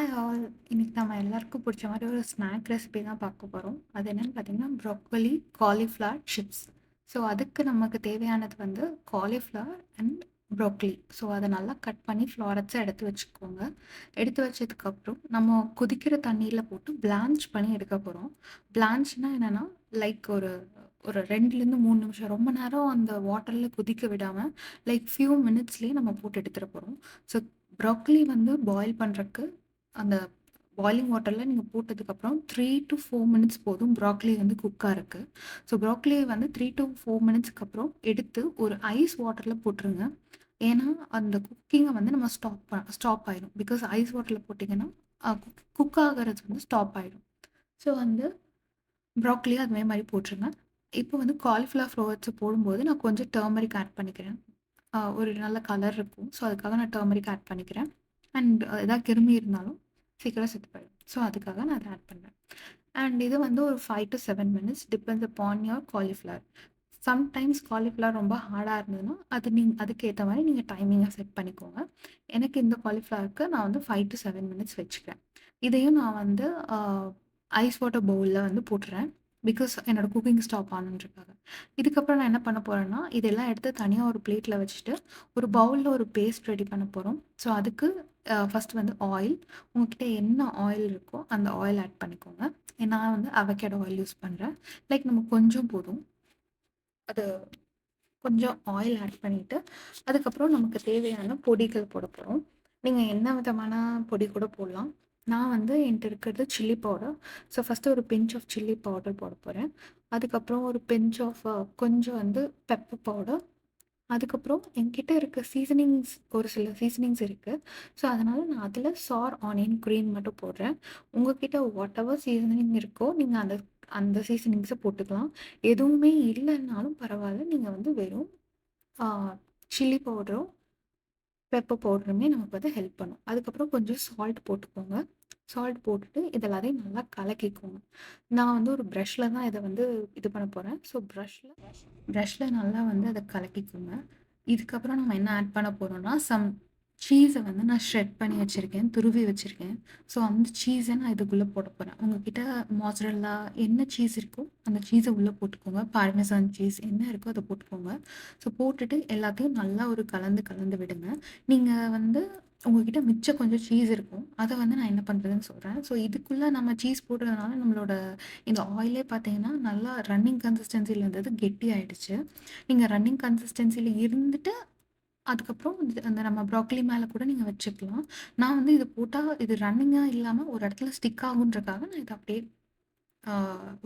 All இன்னைக்கு நம்ம எல்லாருக்கும் பிடிச்ச மாதிரி ஒரு ஸ்நாக் ரெசிபி தான் பார்க்க போகிறோம் அது என்னென்னு பார்த்தீங்கன்னா ப்ரோக்கோலி காலிஃப்ளவர் சிப்ஸ் ஸோ அதுக்கு நமக்கு தேவையானது வந்து காலிஃப்ளவர் அண்ட் ப்ரோக்கலி ஸோ அதை நல்லா கட் பண்ணி ஃப்ளாரட்ஸை எடுத்து வச்சுக்கோங்க. எடுத்து வச்சதுக்கப்புறம் நம்ம கொதிக்கிற தண்ணியில் போட்டு பிளான்ச் பண்ணி எடுக்க போகிறோம் பிளான்ச்னால் என்னென்னா லைக் ஒரு ஒரு ரெண்டுலேருந்து மூணு நிமிஷம் ரொம்ப நேரம் அந்த வாட்டரில் கொதிக்க விடாமல் லைக் ஃபியூ மினிட்ஸ்லேயே நம்ம போட்டு எடுத்துகிட்டு போகிறோம் ஸோ ப்ரோக்கலி வந்து பாயில் பண்ணுறக்கு அந்த பாயிலிங் வாட்டரில் நீங்கள் போட்டதுக்கப்புறம் த்ரீ டு ஃபோர் மினிட்ஸ் போதும் ப்ராக்லி வந்து குக்காக இருக்குது ஸோ ப்ராக்லி வந்து த்ரீ டு ஃபோர் மினிட்ஸ்க்கு அப்புறம் எடுத்து ஒரு ஐஸ் வாட்டரில் போட்டுருங்க. ஏன்னா அந்த குக்கிங்கை வந்து நம்ம ஸ்டாப் ப ஸ்டாப் ஆயிடும் பிகாஸ் ஐஸ் வாட்டரில் போட்டிங்கன்னா குக் குக் ஆகிறது வந்து ஸ்டாப் ஆகிடும் ஸோ வந்து ப்ராக்லி அதுமாதிரி மாதிரி போட்டுருங்க. இப்போ வந்து காலிஃப்ளவர் ஃப்ளவர்ஸ் போடும்போது நான் கொஞ்சம் டர்மரிக் ஆட் பண்ணிக்கிறேன். ஒரு நல்ல கலர் இருக்கும். ஸோ அதுக்காக நான் டர்மரிக் ஆட் பண்ணிக்கிறேன். அண்ட் எதாவது கிருமி இருந்தாலும் சீக்கிரம் செத்து போயிடும். ஸோ அதுக்காக நான் அதை ஆட் பண்ணுறேன் அண்ட் இது வந்து ஒரு five to seven minutes depends upon your cauliflower sometimes cauliflower ரொம்ப ஹார்டாக இருந்ததுன்னா அது நீங் அதுக்கேற்ற மாதிரி நீங்கள் டைமிங்கை செட் பண்ணிக்கோங்க. எனக்கு இந்த காலிஃப்ளவருக்கு நான் வந்து ஃபைவ் டு செவன் மினிட்ஸ் வச்சுக்கிறேன். இதையும் நான் வந்து ஐஸ் வாட்டர் பவுலில் வந்து போட்டுறேன். பிகாஸ் என்னோடய குக்கிங் ஸ்டாப் ஆனுன்றக்காக இதுக்கப்புறம் நான் என்ன பண்ண போகிறேன்னா இதெல்லாம் எடுத்து தனியாக ஒரு பிளேட்டில் வச்சுட்டு ஒரு பவுலில் ஒரு பேஸ்ட் ரெடி பண்ண போகிறோம் ஸோ அதுக்கு ஃபஸ்ட்டு வந்து ஆயில் உங்ககிட்ட என்ன ஆயில் இருக்கோ அந்த ஆயில் ஆட் பண்ணிக்கோங்க. நான் வந்து அவகேடோ ஆயில் யூஸ் பண்ணுறேன் லைக் நம்ம கொஞ்சம் போதும். அது கொஞ்சம் ஆயில் ஆட் பண்ணிவிட்டு அதுக்கப்புறம் நமக்கு தேவையான பொடிகள் போட போகிறோம் நீங்கள் என்ன விதமான பொடி கூட போடலாம். நான் வந்து என்கிட்ட இருக்கிறது சில்லி பவுடர் ஸோ ஃபஸ்ட்டு ஒரு பிஞ்ச் ஆஃப் சில்லி பவுடர் போட போகிறேன் அதுக்கப்புறம் ஒரு பிஞ்ச் ஆஃப் கொஞ்சம் வந்து பெப்பர் பவுடர் அதுக்கப்புறம் என்கிட்ட இருக்க சீசனிங்ஸ் ஒரு சில சீசனிங்ஸ் இருக்குது ஸோ அதனால் நான் அதில் சார் ஆனியன் க்ரீன் மட்டும் போடுறேன். உங்ககிட்ட வாட் எவர் சீசனிங் இருக்கோ நீங்கள் அந்த அந்த சீசனிங்ஸை போட்டுக்கலாம். எதுவுமே இல்லைன்னாலும் பரவாயில்ல. நீங்கள் வந்து வெறும் சில்லி பவுடரும் பெப்பர் பவுடருமே நமக்கு வந்து ஹெல்ப் பண்ணும். அதுக்கப்புறம் கொஞ்சம் சால்ட் போட்டுக்கோங்க. சால்ட் போட்டுட்டு இது எல்லாத்தையும் நல்லா கலக்கிக்கோங்க நான் வந்து ஒரு ப்ரஷ்ஷில் தான் இதை வந்து இது பண்ண போகிறேன் ஸோ ப்ரஷ்ஷில் ப்ரஷ்ஷில் நல்லா வந்து அதை கலக்கிக்கோங்க. இதுக்கப்புறம் நம்ம என்ன ஆட் பண்ண போகிறோம்னா சம் சீஸை வந்து நான் ஷ்ரெட் பண்ணி வச்சுருக்கேன் துருவி வச்சுருக்கேன். ஸோ அந்த சீஸை நான் இதுக்குள்ளே போட போகிறேன் உங்ககிட்ட மாசரல்லா என்ன சீஸ் இருக்கோ அந்த சீஸை உள்ளே போட்டுக்கோங்க. பார்மேசான் சீஸ் என்ன இருக்கோ அதை போட்டுக்கோங்க. ஸோ போட்டுட்டு எல்லாத்தையும் நல்லா ஒரு கலந்து கலந்து விடுங்க. நீங்கள் வந்து உங்ககிட்ட மிச்சம் கொஞ்சம் சீஸ் இருக்கும். அதை வந்து நான் என்ன பண்ணுறதுன்னு சொல்கிறேன் ஸோ இதுக்குள்ளே நம்ம சீஸ் போடுறதுனால நம்மளோட இந்த ஆயிலே பார்த்தீங்கன்னா நல்லா ரன்னிங் கன்சிஸ்டன்சியில் இருந்தது கெட்டி ஆயிடுச்சு. நீங்கள் ரன்னிங் கன்சிஸ்டன்சியில் இருந்துட்டு அதுக்கப்புறம் இது அந்த நம்ம ப்ராக்லி மேலே கூட நீங்கள் வச்சுக்கலாம். நான் வந்து இது போட்டால் இது ரன்னிங்காக இல்லாமல் ஒரு இடத்துல ஸ்டிக் ஆகுன்றக்காக நான் இதை அப்படியே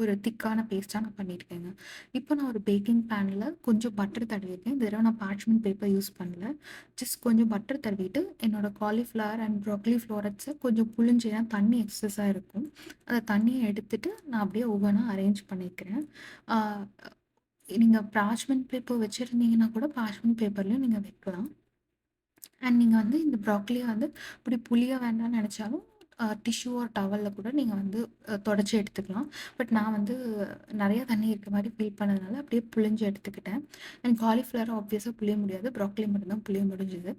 ஒரு திக்கான பேஸ்ட்டாக நான் பண்ணியிருக்கேங்க. இப்போ நான் ஒரு பேக்கிங் பேனில் கொஞ்சம் பட்டர் தடவிருக்கேன் இந்த தடவை நான் பார்ச்மெண்ட் பேப்பர் யூஸ் பண்ணல. ஜஸ்ட் கொஞ்சம் பட்டர் தடவிட்டு என்னோட காலிஃப்ளவர் அண்ட் ப்ராக்கலி ஃப்ளோரட்ஸை கொஞ்சம் புழிஞ்சு ஏன்னா தண்ணி எக்ஸஸாக இருக்கும். அந்த தண்ணியை எடுத்துட்டு நான் அப்படியே ஒவ்வொன்றா அரேஞ்ச் பண்ணிக்கிறேன். நீங்கள் பார்ச்மெண்ட் பேப்பர் வச்சுருந்தீங்கன்னா கூட பார்ச்மெண்ட் பேப்பர்லையும் நீங்கள் வைக்கலாம். அண்ட் நீங்கள் வந்து இந்த ப்ராக்லியை வந்து இப்படி புளிய வேண்டாம்னு நினச்சாலும் டிஷ்யூ ஒரு டவலில் கூட நீங்கள் வந்து தொடச்சி எடுத்துக்கலாம். பட் நான் வந்து நிறையா தண்ணி இருக்க மாதிரி ஃபீல் பண்ணதுனால அப்படியே புளிஞ்சு எடுத்துக்கிட்டேன். அண்ட் காலிஃப்ளவர் ஆப்வியஸாக புளிய முடியாது. ப்ராக்லி மட்டும்தான் புளிய முடிஞ்சுது.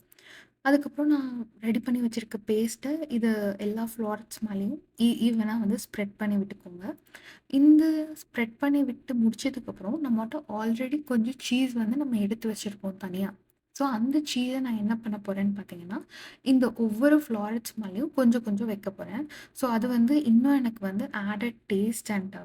அதுக்கப்புறம் நான் ரெடி பண்ணி வச்சுருக்க பேஸ்ட்டை இது எல்லா ஃப்ளாரட்ஸ் மேலேயும் ஈ ஈவனாக வந்து ஸ்ப்ரெட் பண்ணி விட்டுக்கோங்க. இந்த ஸ்ப்ரெட் பண்ணி விட்டு முடிச்சதுக்கப்புறம் நம்மகிட்ட ஆல்ரெடி கொஞ்சம் சீஸ் வந்து நம்ம எடுத்து வச்சுருப்போம் தனியாக ஸோ அந்த சீஸை நான் என்ன பண்ண போகிறேன்னு பார்த்தீங்கன்னா இந்த ஒவ்வொரு ஃப்ளாரட்ஸ் மேலேயும் கொஞ்சம் கொஞ்சம் வைக்க போகிறேன் ஸோ அது வந்து இன்னும் எனக்கு வந்து ஆடட் டேஸ்ட் அண்ட்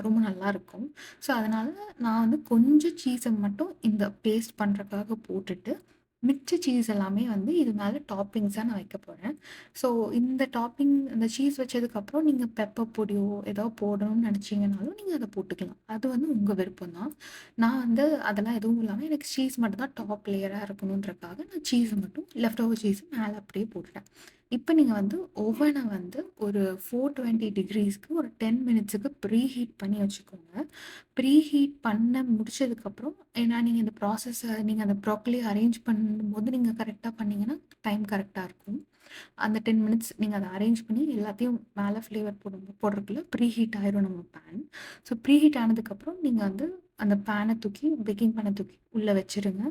ரொம்ப நல்லா இருக்கும். ஸோ அதனால் நான் வந்து கொஞ்சம் சீஸை மட்டும் இந்த பேஸ்ட் பண்ணுறதுக்காக போட்டுட்டு மிச்ச சீஸ் எல்லாமே வந்து இது மேலே டாப்பிங்ஸாக நான் வைக்க போகிறேன் ஸோ இந்த டாப்பிங் இந்த சீஸ் வச்சதுக்கப்புறம் நீங்கள் பெப்பர் பொடியோ ஏதோ போடணும்னு நினச்சிங்கனாலும் நீங்கள் அதை போட்டுக்கலாம். அது வந்து உங்கள் விருப்பம் தான். நான் வந்து அதெல்லாம் எதுவும் இல்லாமல் எனக்கு சீஸ் மட்டும் தான் டாப் லேயராக இருக்கணுன்றக்காக நான் சீஸ் மட்டும் லெஃப்ட் ஓவர் சீஸ் மேலே அப்படியே போட்டுட்டேன். இப்போ நீங்கள் வந்து ஓவனை வந்து ஒரு ஃபோர் டுவெண்ட்டி டிகிரிஸ்க்கு ஒரு டென் மினிட்ஸுக்கு ப்ரீ ஹீட் பண்ணி வச்சுக்கோங்க. ப்ரீ ஹீட் பண்ண முடிச்சதுக்கப்புறம் ஏன்னா நீங்கள் இந்த ப்ராசஸை நீங்கள் அந்த ப்ராக்லி அரேஞ்ச் பண்ணும்போது நீங்கள் கரெக்டாக பண்ணீங்கன்னா டைம் கரெக்டாக இருக்கும். அந்த டென் மினிட்ஸ் நீங்கள் அதை அரேஞ்ச் பண்ணி எல்லாத்தையும் மேலே ஃப்ளேவர் போடும் போடுறதுக்குள்ள ப்ரீ ஹீட் ஆயிரும் நம்ம பேன் ஸோ ப்ரீ ஹீட் ஆனதுக்கப்புறம் நீங்கள் வந்து அந்த பேனை தூக்கி பேக்கிங் பேனை தூக்கி உள்ளே வச்சுருங்க.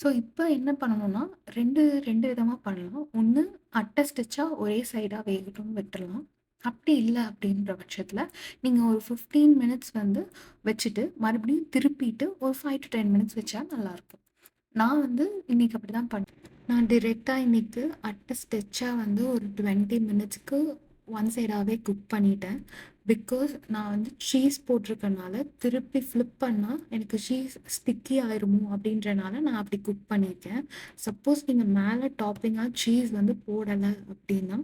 ஸோ இப்போ என்ன பண்ணணும்னா ரெண்டு ரெண்டு விதமாக பண்ணலாம். ஒன்று அட்டை ஸ்டிச்சாக ஒரே சைடாக வேகட்டும் விட்டுடலாம் அப்படி இல்லை அப்படின்ற பட்சத்தில் நீங்கள் ஒரு ஃபிஃப்டீன் மினிட்ஸ் வந்து வச்சுட்டு மறுபடியும் திருப்பிட்டு ஒரு ஃபைவ் டு டென் மினிட்ஸ் வச்சா நல்லாயிருக்கும். நான் வந்து இன்றைக்கி அப்படி தான் பண்ணேன் நான் டிரெக்டாக இன்றைக்கி அட்டை ஸ்டிச்சாக வந்து ஒரு டுவெண்ட்டி மினிட்ஸ்க்கு ஒன் சைடாகவே குக் பண்ணிட்டேன். பிகாஸ் நான் வந்து சீஸ் போட்டிருக்கனால திருப்பி ஃப்ளிப் பண்ணால் எனக்கு சீஸ் ஸ்டிக்கி ஆயிருமோ அப்படின்றனால நான் அப்படி குக் பண்ணியிருக்கேன் சப்போஸ் நீங்கள் மேலே டாப்பிங்காக சீஸ் வந்து போடலை அப்படின்னா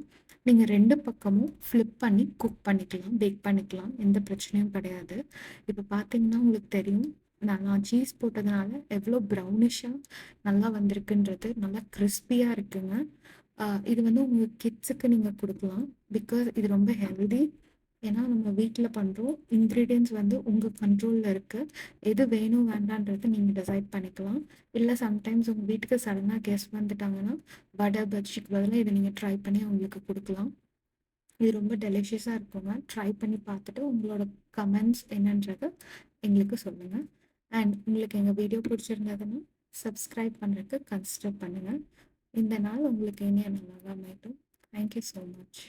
நீங்கள் ரெண்டு பக்கமும் ஃப்ளிப் பண்ணி குக் பண்ணிக்கலாம் பேக் பண்ணிக்கலாம். எந்த பிரச்சனையும் கிடையாது. இப்போ பார்த்தீங்கன்னா உங்களுக்கு தெரியும் நான் நான் சீஸ் போட்டதுனால எவ்வளோ ப்ரௌனிஷாக நல்லா வந்திருக்குன்றது நல்லா கிறிஸ்பியாக இருக்குங்க. இது வந்து உங்கள் கிட்ஸுக்கு நீங்கள் கொடுக்கலாம். பிகாஸ் இது ரொம்ப ஹெல்தி ஏன்னா நம்ம வீட்டில் பண்ணுறோம் இன்க்ரீடியன்ஸ் வந்து உங்கள் கண்ட்ரோலில் இருக்குது எது வேணும் வேண்டான்றது நீங்கள் டிசைட் பண்ணிக்கலாம். இல்லை சம்டைம்ஸ் உங்கள் வீட்டுக்கு சடனாக கெஸ்ட் வந்துட்டாங்கன்னா வடை பஜ்ஜிக்கு பதிலாக இதை நீங்கள் ட்ரை பண்ணி அவங்களுக்கு கொடுக்கலாம். இது ரொம்ப டெலிஷியஸாக இருக்குங்க. ட்ரை பண்ணி பார்த்துட்டு உங்களோட கமெண்ட்ஸ் என்னன்றதை எங்களுக்கு சொல்லுங்கள் அண்ட் உங்களுக்கு எங்கள் வீடியோ பிடிச்சிருந்ததுன்னா சப்ஸ்கிரைப் பண்ணுறதுக்கு கன்சிடர் பண்ணுங்கள் இந்த நாள் உங்களுக்கு இனிய நாளாக அமையட்டும். Thank you so much